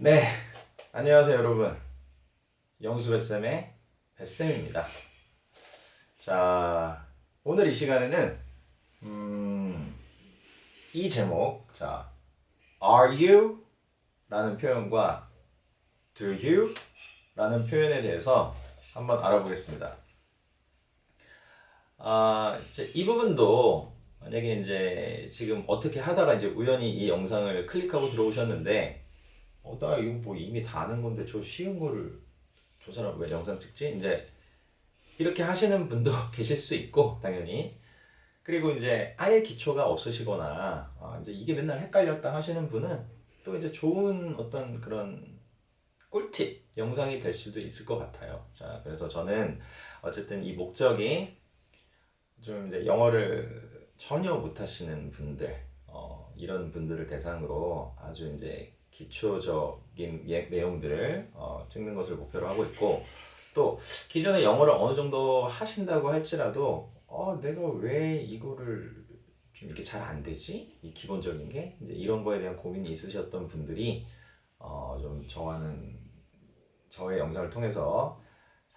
네, 안녕하세요 여러분. 영수 뱃쌤의 뱃쌤입니다. 자, 오늘 이 시간에는 음, 이 제목, 자, Are you? 라는 표현과 Do you? 라는 표현에 대해서 한번 알아보겠습니다. 아, 이제 이 부분도 만약에 이제 지금 어떻게 하다가 이제 우연히 이 영상을 클릭하고 들어오셨는데 어, 나 이거 뭐 이미 다 아는 건데 저 쉬운 거를 저 사람 왜 영상 찍지? 이제 이렇게 하시는 분도 계실 수 있고 당연히 그리고 이제 아예 기초가 없으시거나 아, 이제 이게 맨날 헷갈렸다 하시는 분은 또 이제 좋은 어떤 그런 꿀팁 영상이 될 수도 있을 것 같아요. 자, 그래서 저는 어쨌든 이 목적이 좀 이제 영어를 전혀 못하시는 분들 어, 이런 분들을 대상으로 아주 이제 기초적인 예- 내용들을 어, 찍는 것을 목표로 하고 있고 또 기존에 영어를 어느 정도 하신다고 할지라도 어, 내가 왜 이거를 좀 이렇게 잘 안 되지? 이 기본적인 게 이제 이런 거에 대한 고민이 있으셨던 분들이 어, 좀 저와는 저의 영상을 통해서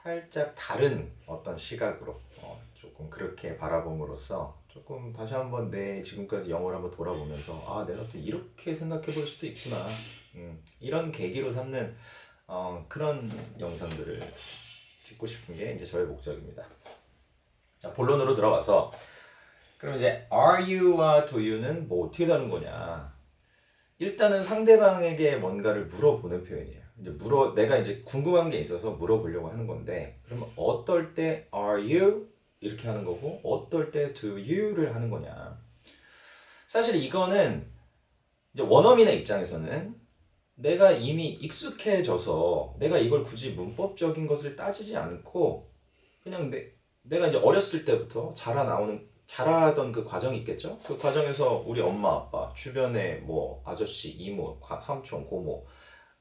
살짝 다른 어떤 시각으로 어, 조금 그렇게 바라봄으로써 조금 다시 한번 내 지금까지 영어를 한번 돌아보면서 아 내가 또 이렇게 생각해 볼 수도 있구나 음, 이런 계기로 삼는 어, 그런 영상들을 찍고 싶은 게 이제 저의 목적입니다. 자 본론으로 들어가서 그럼 이제 are you와 do you는 뭐 어떻게 다른 거냐? 일단은 상대방에게 뭔가를 물어보는 표현이에요. 이제 물어 내가 이제 궁금한 게 있어서 물어보려고 하는 건데 그러면 어떨 때 are you 이렇게 하는 거고 어떨 때 do you를 하는 거냐? 사실 이거는 이제 원어민의 입장에서는 내가 이미 익숙해져서 내가 이걸 굳이 문법적인 것을 따지지 않고 그냥 내, 내가 이제 어렸을 때부터 자라 나오는 자라던 그 과정이 있겠죠. 그 과정에서 우리 엄마 아빠 주변에 뭐 아저씨 이모 과- 삼촌 고모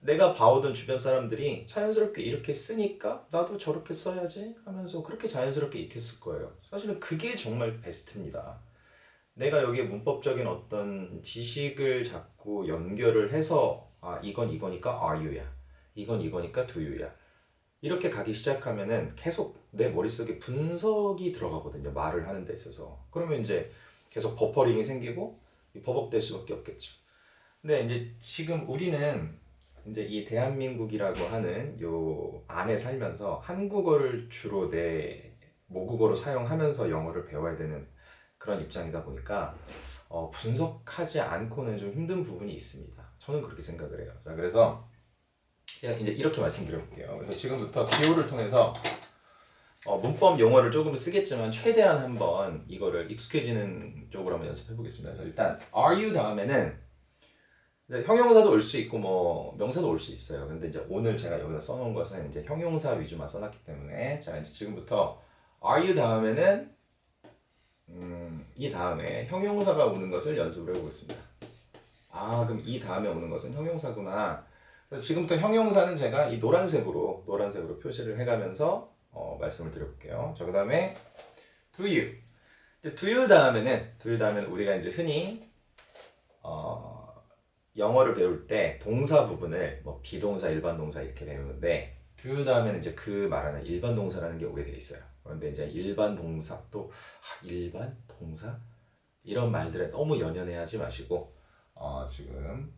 내가 봐오던 주변 사람들이 자연스럽게 이렇게 쓰니까 나도 저렇게 써야지 하면서 그렇게 자연스럽게 익혔을 거예요. 사실은 그게 정말 베스트입니다. 내가 여기에 문법적인 어떤 지식을 자꾸 연결을 해서 아 이건 이거니까 you야 이건 이거니까 you야 이렇게 가기 시작하면은 계속 내 머릿속에 분석이 들어가거든요 말을 하는 데 있어서 그러면 이제 계속 버퍼링이 생기고 이 버벅될 수밖에 없겠죠 근데 이제 지금 우리는 이제 이 대한민국이라고 하는 요 안에 살면서 한국어를 주로 내 모국어로 사용하면서 영어를 배워야 되는 그런 입장이다 보니까 어, 분석하지 않고는 좀 힘든 부분이 있습니다. 저는 그렇게 생각을 해요. 자, 그래서 이제 이렇게 말씀드려볼게요. 그래서 지금부터 기호를 통해서 어, 문법 용어를 조금 쓰겠지만 최대한 한번 이거를 익숙해지는 쪽으로 한번 연습해 보겠습니다. 그래서 일단 are you 다음에는 이제 형용사도 올 수 있고 뭐 명사도 올 수 있어요. 근데 이제 오늘 제가 여기다 써놓은 것은 이제 형용사 위주만 써놨기 때문에 자 이제 지금부터 are you 다음에는 음, 이 다음에 형용사가 오는 것을 연습을 해보겠습니다. 아, 그럼 이 다음에 오는 것은 형용사구나. 그래서 지금부터 형용사는 제가 이 노란색으로 노란색으로 표시를 해가면서 어, 말씀을 드려볼게요. 자, 그다음에 do you. do you 다음에는 do you 다음에는 우리가 이제 흔히 어, 영어를 배울 때 동사 부분을 뭐 비동사, 일반 동사 이렇게 배우는데 do 다음에는 이제 그 말하는 일반 동사라는 게 오게 돼 있어요. 그런데 이제 일반 동사 또 아, 일반 동사? 이런 말들에 너무 연연해하지 마시고 어, 지금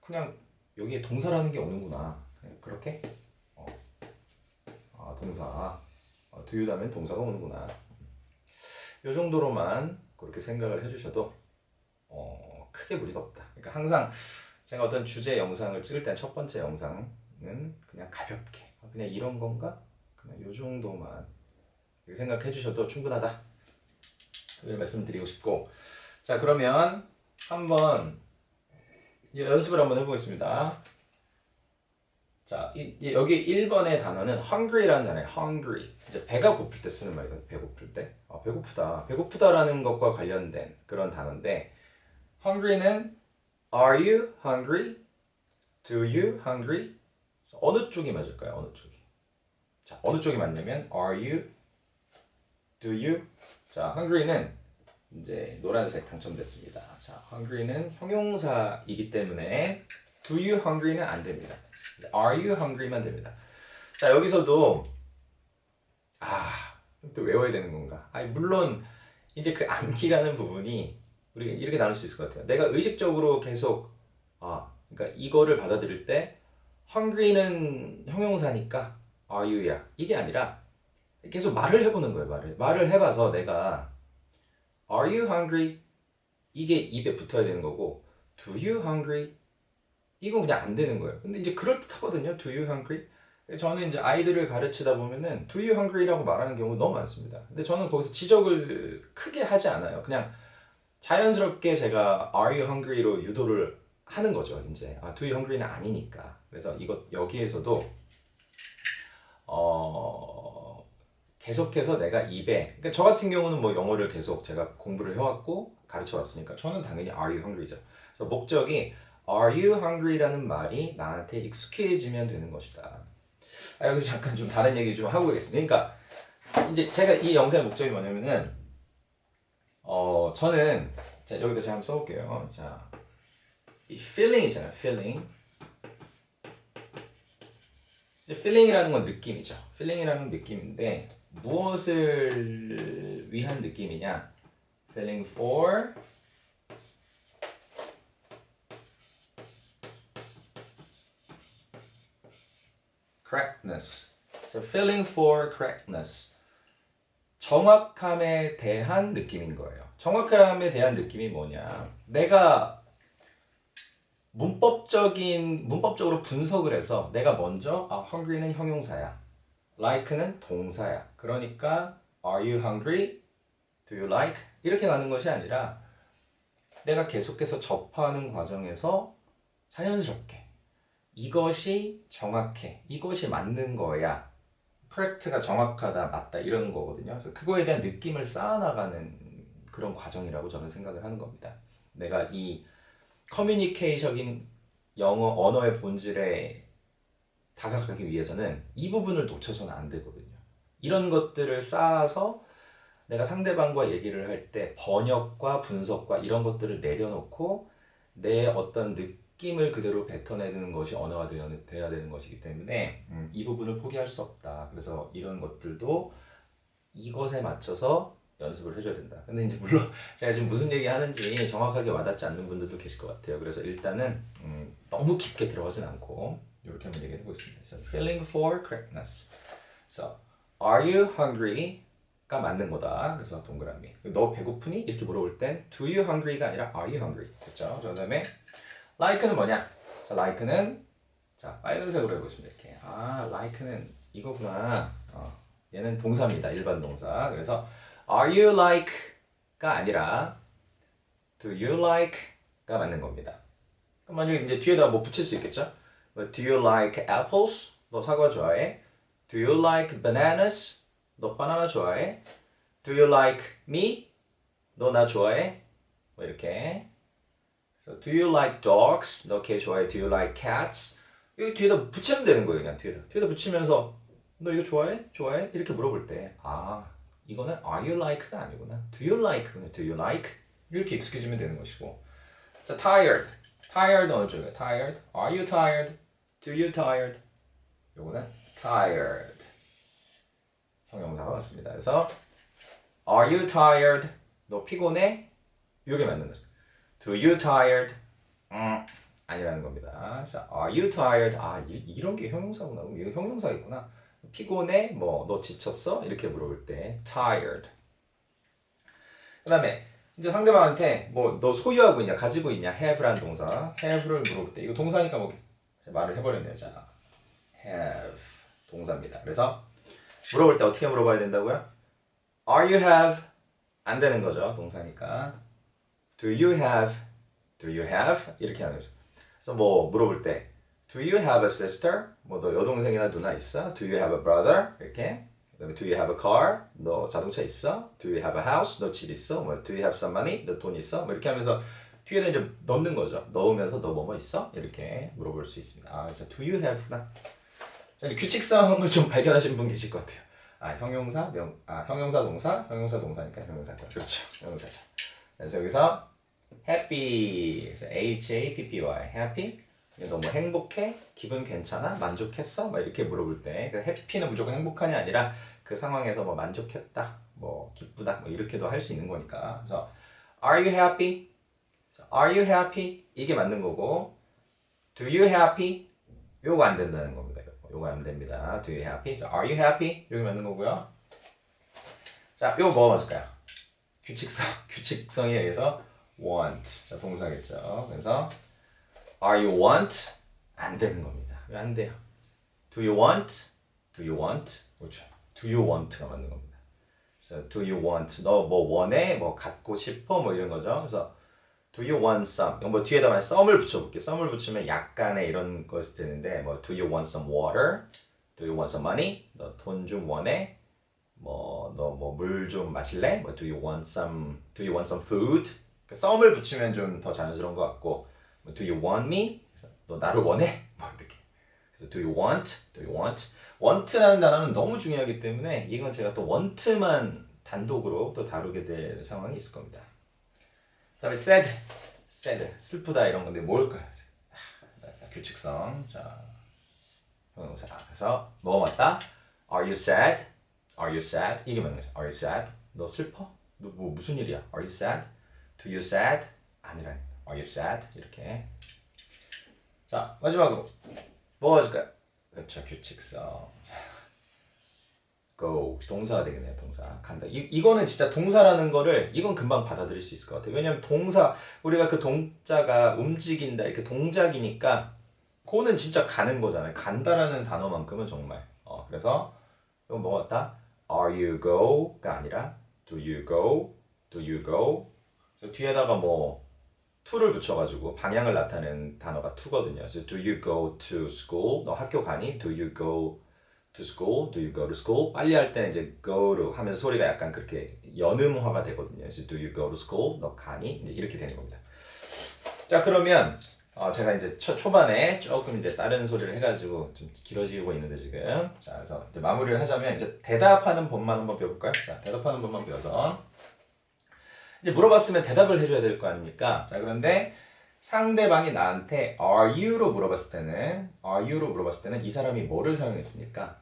그냥 여기에 동사라는 게 오는구나. 그렇게? 어, 아, 동사. 어, do 다음엔 동사가 오는구나. 이 정도로만 그렇게 생각을 해주셔도 어, 크게 무리가 없다. 그러니까 항상 제가 어떤 주제 영상을 찍을 때 첫 번째 영상은 그냥 가볍게 그냥 이런 건가 그냥 이 정도만 생각해 주셔도 충분하다. 이걸 말씀드리고 싶고 자 그러면 한번 연습을 한번 해보겠습니다. 자 이, 이- 여기 1번의 단어는 hungry라는 단어예요. hungry 이제 배가 고플 때 쓰는 말이거든요. 배고플 때 아, 배고프다 배고프다라는 것과 관련된 그런 단어인데 hungry는 are you hungry? do you hungry? 어느 쪽이 맞을까요? 어느 쪽이? 자 어느 쪽이 맞냐면 are you? do you? 자 hungry는 이제 노란색 당첨됐습니다. 자 hungry는 형용사이기 때문에 Do you hungry는 안 됩니다. Are you hungry만 됩니다. 자 여기서도 아 또 외워야 되는 건가? 아 물론 이제 그 암기라는 부분이 우리가 이렇게 나눌 수 있을 것 같아요. 내가 의식적으로 계속 아 그러니까 이거를 받아들일 때 hungry는 형용사니까 are you야 이게 아니라 계속 말을 해보는 거예요. 말을 말을 해봐서 내가 are you hungry 이게 입에 붙어야 되는 거고 do you hungry 이건 그냥 안 되는 거예요. 근데 이제 그럴 듯하거든요. Do you hungry? 저는 이제 아이들을 가르치다 보면은 Do you hungry라고 말하는 경우 너무 많습니다. 근데 저는 거기서 지적을 크게 하지 않아요. 그냥 자연스럽게 제가 Are you hungry로 유도를 하는 거죠. 이제 아, Do you hungry는 아니니까. 그래서 이것 여기에서도 어 계속해서 내가 입에 그러니까 저 같은 경우는 뭐 영어를 계속 제가 공부를 해왔고 가르쳐 왔으니까 저는 당연히 Are you hungry죠. 그래서 목적이 Are you hungry라는 말이 나한테 익숙해지면 되는 것이다. 아, 여기서 잠깐 좀 다른 얘기 좀 하고 가겠습니다. 그러니까 이제 제가 이 영상의 목적이 뭐냐면은 어 저는 자 여기다 제가 한번 써볼게요. 자, 이 feeling이잖아요. feeling. 이제 feeling이라는 건 느낌이죠. feeling이라는 느낌인데 무엇을 위한 느낌이냐? feeling for correctness. So feeling for correctness. 정확함에 대한 느낌인 거예요. 정확함에 대한 느낌이 뭐냐? 내가 문법적인 문법적으로 분석을 해서 내가 먼저 아 hungry는 형용사야. like는 동사야. 그러니까 are you hungry? do you like? 이렇게 가는 것이 아니라 내가 계속해서 접하는 과정에서 자연스럽게 이것이 정확해. 이것이 맞는 거야. Correct가 정확하다, 맞다 이런 거거든요. 그래서 그거에 대한 느낌을 쌓아나가는 그런 과정이라고 저는 생각을 하는 겁니다. 내가 이 커뮤니케이션인 영어 언어의 본질에 다가가기 위해서는 이 부분을 놓쳐서는 안 되거든요. 이런 것들을 쌓아서 내가 상대방과 얘기를 할 때 번역과 분석과 이런 것들을 내려놓고 내 어떤 느 낌을 그대로 뱉어내는 것이 언어가 되어야 되는 것이기 때문에 음, 이 부분을 포기할 수 없다. 그래서 이런 것들도 이것에 맞춰서 연습을 해줘야 된다. 근데 이제 물론 제가 지금 무슨 얘기 하는지 정확하게 와닿지 않는 분들도 계실 것 같아요. 그래서 일단은 음, 너무 깊게 들어가진 않고 이렇게 한번 얘기해 보겠습니다. So, feeling for correctness. So, are you hungry? 가 맞는 거다. 그래서 동그라미. 너 배고프니? 이렇게 물어볼 땐 do you hungry가 아니라 are you hungry? 그렇죠? 그다음에 like는 뭐냐? 자, like는 자 빨간색으로 해보겠습니다. 이렇게 아 like는 이거구나. 어, 얘는 동사입니다. 일반 동사. 그래서 are you like가 아니라 do you like가 맞는 겁니다. 그럼 만약에 이제 뒤에다 뭐 붙일 수 있겠죠? 뭐, do you like apples? 너 사과 좋아해? Do you like bananas? 너 바나나 좋아해? Do you like me? 너 나 좋아해? 뭐 이렇게. Do you like dogs? 너 개 좋아해? Do you like cats? 여기 뒤에다 붙이면 되는 거예요, 그냥 뒤에다. 뒤에다 붙이면서 너 이거 좋아해? 좋아해? 이렇게 물어볼 때, 아, 이거는 are you like가 아니구나. Do you like? do you like? 이렇게 익숙해지면 되는 것이고. 자, tired. tired 어느 쪽이에요? tired. Are you tired? Do you tired? 요거는 tired. 형용사가 맞습니다. 그래서 Are you tired? 너 피곤해? 이게 맞는 거죠. Do you tired? 음, 아니라는 겁니다. 그래서 Are you tired? 아 이, 이런 게 형용사구나. 이거 형용사겠구나. 피곤해? 뭐 너 지쳤어? 이렇게 물어볼 때 tired. 그 다음에 이제 상대방한테 뭐 너 소유하고 있냐, 가지고 있냐, have라는 동사, have를 물어볼 때 이거 동사니까 뭐 말을 해버렸네요. 자, have 동사입니다. 그래서 물어볼 때 어떻게 물어봐야 된다고요? Are you have? 안 되는 거죠. 동사니까. Do you have? Do you have? 이렇게 하는 거죠. 그래서 뭐 물어볼 때 Do you have a sister? 뭐 너 여동생이나 누나 있어? Do you have a brother? 이렇게. 그다음에 Do you have a car? 너 자동차 있어? Do you have a house? 너 집 있어? 뭐 Do you have some money? 너 돈 있어? 뭐 이렇게 하면서 뒤에다 이제 넣는 거죠. 넣으면서 너 뭐뭐 있어? 이렇게 물어볼 수 있습니다. 아 그래서 Do you have구나. 자, 이제 규칙성을 좀 발견하신 분 계실 것 같아요. 아 형용사 명, 아 형용사 동사, 형용사 동사니까 형용사죠. 그렇죠. 형용사죠. 그래서 여기서 happy, 그래서 H A P P Y, happy. 너 뭐 행복해? 기분 괜찮아? 만족했어? 막 이렇게 물어볼 때, 그 해피는 무조건 행복하냐 아니라 그 상황에서 뭐 만족했다, 뭐 기쁘다, 뭐 이렇게도 할 수 있는 거니까. 그래서 Are you happy? Are you happy? 이게 맞는 거고, Do you happy? 요거 안 된다는 겁니다. 요거 안 됩니다. Do you happy? 그래서 Are you happy? 여기 맞는 거고요. 자, 요거 뭐 맞을까요? 규칙성, 규칙성에 의해서 want. 자, 동사겠죠. 그래서 Are you want? 안 되는 겁니다. 왜 안 돼요? Do you want? Do you want? 그렇죠. Do you want가 맞는 겁니다. 그래서 Do you want? 너 뭐 원해? 뭐 갖고 싶어? 뭐 이런 거죠. 그래서 Do you want some? 뭐 뒤에다가 썸을 붙여볼게. 썸을 붙이면 약간의 이런 것이 되는데 뭐 Do you want some water? Do you want some money? 너 돈 좀 원해? 뭐 너 뭐 물 좀 마실래? 뭐 Do you want some? Do you want some food? 그 썸을 붙이면 좀 더 자연스러운 것 같고 뭐, Do you want me? 그래서 너 나를 원해? 뭐 이렇게. 그래서 Do you want? Do you want? want라는 단어는 너무 중요하기 때문에 이건 제가 또 want만 단독으로 또 다루게 될 상황이 있을 겁니다. 그다음에 sad, sad, 슬프다 이런 건데 뭘까요? 아, 규칙성. 자, 형용사. 그래서 뭐 맞다? Are you sad? Are you sad? 이게 맞는 거죠. Are you sad? 너 슬퍼? 너 뭐 무슨 일이야? Are you sad? Do you sad? 아니라 Are you sad? 이렇게. 자 마지막으로. 뭐 가질까요? 그렇죠 규칙성. 자, go. 동사가 되겠네요 동사. 간다. 이, 이거는 진짜 동사라는 거를 이건 금방 받아들일 수 있을 것 같아요. 왜냐면 동사 우리가 그 동자가 움직인다 이렇게 동작이니까 그거는 진짜 가는 거잖아요. 간다라는 단어만큼은 정말. 어 그래서 이건 뭐 같다? Are you go가 아니라 do you go? Do you go 그래서 뒤에다가 뭐 to를 붙여가지고 방향을 나타내는 단어가 to거든요 그래서 do you go to school 너 학교 가니 do you go to school? Do you go to school? 빨리 할 때는 이제 go로 하면서 소리가 약간 그렇게 연음화가 되거든요. 그래서 do you go to school? 너 가니? 이제 이렇게 되는 겁니다. 자 그러면 어, 제가 이제 초, 초반에 조금 이제 다른 소리를 해가지고 좀 길어지고 있는데 지금 자 그래서 이제 마무리를 하자면 이제 대답하는 법만 한번 배워볼까요? 자 대답하는 법만 배워서 이제 물어봤으면 대답을 해줘야 될 거 아닙니까? 자 그런데 상대방이 나한테 are you로 물어봤을 때는 are you로 물어봤을 때는 이 사람이 뭐를 사용했습니까?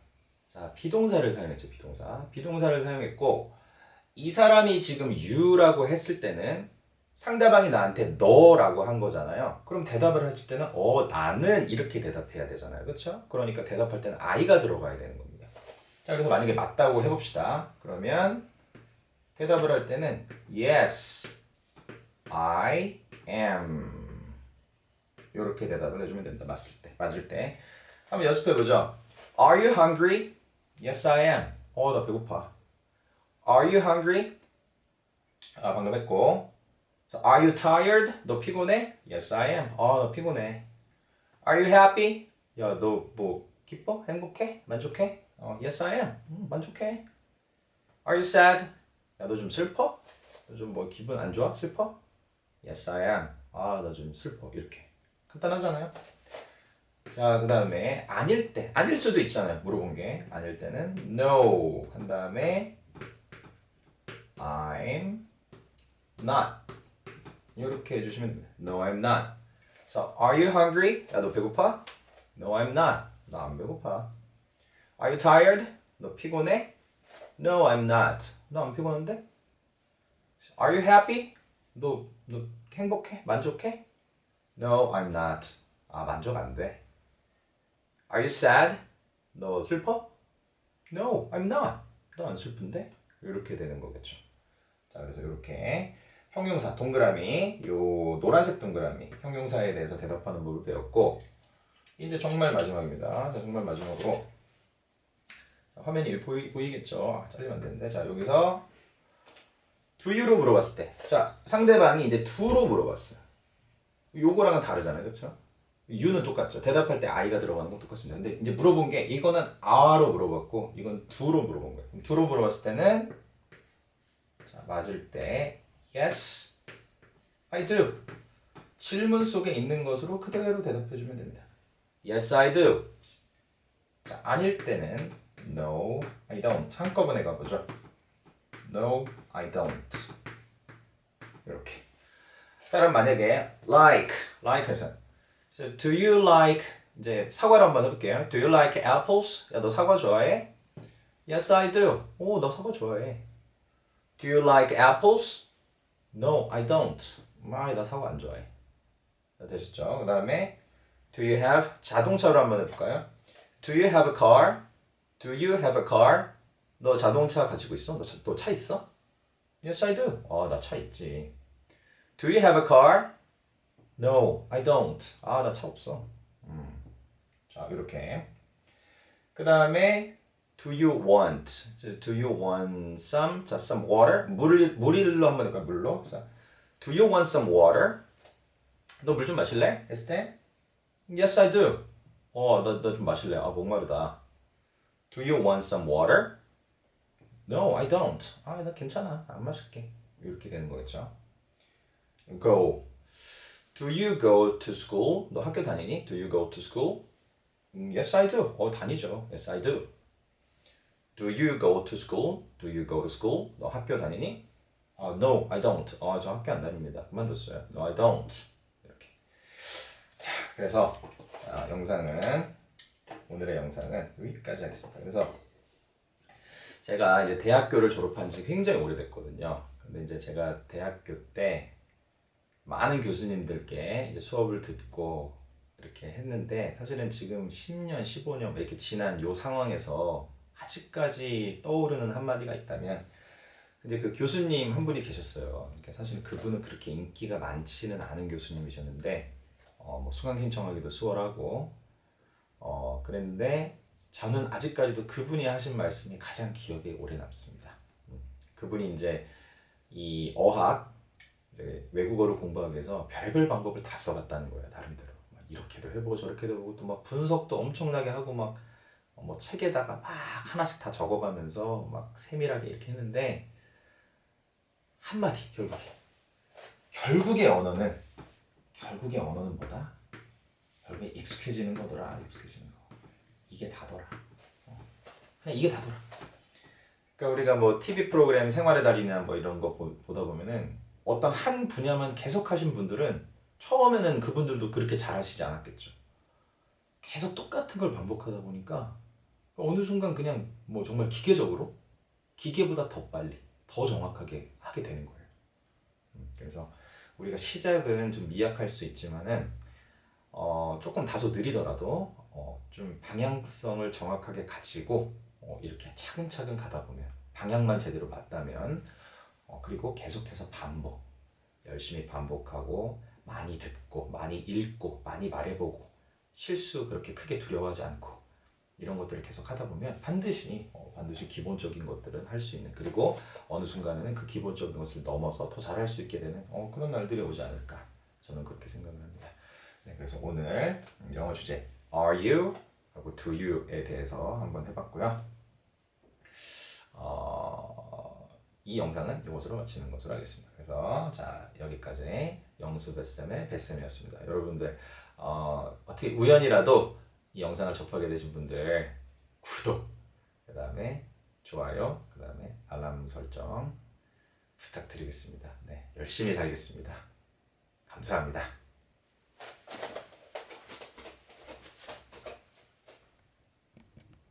자, 비동사를 사용했죠, 비동사. 비동사를 사용했고 이 사람이 지금 you라고 했을 때는 상대방이 나한테 너라고 한 거잖아요. 그럼 대답을 해줄 때는 어 나는 이렇게 대답해야 되잖아요, 그렇죠? 그러니까 대답할 때는 I가 들어가야 되는 겁니다. 자, 그래서 만약에 맞다고 해봅시다. 그러면 대답을 할 때는 yes, I am. 이렇게 대답을 해주면 됩니다. 맞을 때, 맞을 때. 한번 연습해 보죠. Are you hungry? Yes, I am. 어, 나 배고파. Are you hungry? 아, 방금 했고. So, are you tired? 너 피곤해? Yes, I am. 어, 나 피곤해. Are you happy? 야, 너 뭐 기뻐? 행복해? 만족해? 어, yes, I am. 음, 만족해. Are you sad? 야, 너 좀 슬퍼? 너좀뭐 기분 안 좋아? 슬퍼? Yes, I am. 아, 나 좀 슬퍼. 이렇게. 간단하잖아요. 자, 그 다음에 아닐 때, 아닐 수도 있잖아요. 물어본 게 아닐 때는 no 한 다음에 I'm not 이렇게 해주시면 됩니다. No, I'm not. So, are you hungry? 야, 너 배고파? No, I'm not. 나 안 배고파. Are you tired? 너 피곤해? No, I'm not. 너 안 피곤한데? Are you happy? 너, 너 행복해? 만족해? No, I'm not. 아, 만족 안 돼. Are you sad? 너 슬퍼? No, I'm not. 너안 슬픈데? 이렇게 되는 거겠죠. 자, 그래서 이렇게 형용사 동그라미, 요 노란색 동그라미 형용사에 대해서 대답하는 법을 배웠고 이제 정말 마지막입니다. 자, 정말 마지막으로 자, 화면이 보이, 보이겠죠? 아, 잘리면 안 되는데 자 여기서 do you로 물어봤을 때, 자 상대방이 이제 do로 물어봤어요. 요거랑은 다르잖아요, 그렇죠? you는 똑같죠. 대답할 때 I가 들어가는 건 똑같습니다. 근데 이제 물어본 게 이거는 are로 물어봤고 이건 do로 물어본 거예요. 그럼 do로 물어봤을 때는 자 맞을 때 yes, I do. 질문 속에 있는 것으로 그대로 대답해주면 됩니다. Yes, I do. 자 아닐 때는 no, I don't. 한꺼번에 가보죠. No, I don't. 이렇게. 그럼 만약에 like, like 해서 So, do you like 이제 사과를 한번 해볼게요. Do you like apples? 야, 너 사과 좋아해? Yes, I do. 오, 나 사과 좋아해. Do you like apples? No, I don't. 아, 나 사과 안 좋아해. 자, 되셨죠? 그 다음에 Do you have 자동차로 한번 해볼까요? Do you have a car? Do you have a car? 너 자동차 가지고 있어? 너차 있어? Yes, I do. 어, 나 차 있지. Do you have a car? No, I don't. 아, 나 차 없어. 음. 자, 이렇게. 그 다음에 Do you want? Do you want some? 자, some water. 물 물일로 한번 해볼까? 물로. 자, Do you want some water? 너 물 좀 마실래? 에스테? Yes, I do. 어, 나 나 좀 마실래. 아, 목마르다. Do you want some water? No, I don't. 아, 나 괜찮아. 안 마실게. 이렇게 되는 거겠죠. Go. Do you go to school? 너 학교 다니니? Do you go to school? 음, yes, I do. 어, 다니죠. Yes, I do. Do you go to school? Do you go to school? 너 학교 다니니? 아, no, I don't. 어, 저 학교 안 다닙니다. 그만뒀어요. No, I don't. 이렇게. 자, 그래서 아, 영상은 오늘의 영상은 여기까지 하겠습니다. 그래서 제가 이제 대학교를 졸업한 지 굉장히 오래됐거든요. 근데 이제 제가 대학교 때 많은 교수님들께 이제 수업을 듣고 이렇게 했는데 사실은 지금 10년, 15년 이렇게 지난 요 상황에서 아직까지 떠오르는 한마디가 있다면 근데 그 교수님 한 분이 계셨어요. 그러니까 사실 그분은 그렇게 인기가 많지는 않은 교수님이셨는데 어, 뭐 수강 신청하기도 수월하고 어, 그랬는데 저는 아직까지도 그분이 하신 말씀이 가장 기억에 오래 남습니다. 음, 그분이 이제 이 어학 이제 외국어를 공부하기 위해서 별별 방법을 다 써봤다는 거예요 나름대로 막 이렇게도 해보고 저렇게도 해보고 또 막 분석도 엄청나게 하고 막 뭐 책에다가 막 하나씩 다 적어가면서 막 세밀하게 이렇게 했는데 한마디 결국에 결국의 언어는 결국의 언어는 뭐다? 결국에 익숙해지는 거더라 익숙해지는 거 이게 다더라 어. 그냥 이게 다더라 그러니까 우리가 뭐 TV 프로그램 생활의 달인이나 뭐 이런 거 보, 보다 보면은 어떤 한 분야만 계속 하신 분들은 처음에는 그분들도 그렇게 잘 하시지 않았겠죠. 계속 똑같은 걸 반복하다 보니까 어느 순간 그냥 뭐 정말 기계적으로 기계보다 더 빨리, 더 정확하게 하게 되는 거예요. 음, 그래서 우리가 시작은 좀 미약할 수 있지만은 어, 조금 다소 느리더라도 어, 좀 방향성을 정확하게 가지고 어, 이렇게 차근차근 가다 보면 방향만 제대로 맞다면 어, 그리고 계속해서 반복 열심히 반복하고 많이 듣고 많이 읽고 많이 말해보고 실수 그렇게 크게 두려워하지 않고 이런 것들을 계속 하다 보면 반드시 어, 반드시 기본적인 것들은 할 수 있는 그리고 어느 순간에는 그 기본적인 것을 넘어서 더 잘할 수 있게 되는 어, 그런 날들이 오지 않을까 저는 그렇게 생각을 합니다. 네, 그래서 오늘 영어 주제 Are you 하고 Do you에 대해서 한번 해봤고요. 어, 이 영상은 이것으로 마치는 것으로 하겠습니다. 그래서 자 여기까지 영수 뱃쌤의 뱃쌤이었습니다. 여러분들 어, 어떻게 우연이라도 이 영상을 접하게 되신 분들 구독, 그 다음에 좋아요, 그 다음에 알람 설정 부탁드리겠습니다. 네, 열심히 살겠습니다. 감사합니다.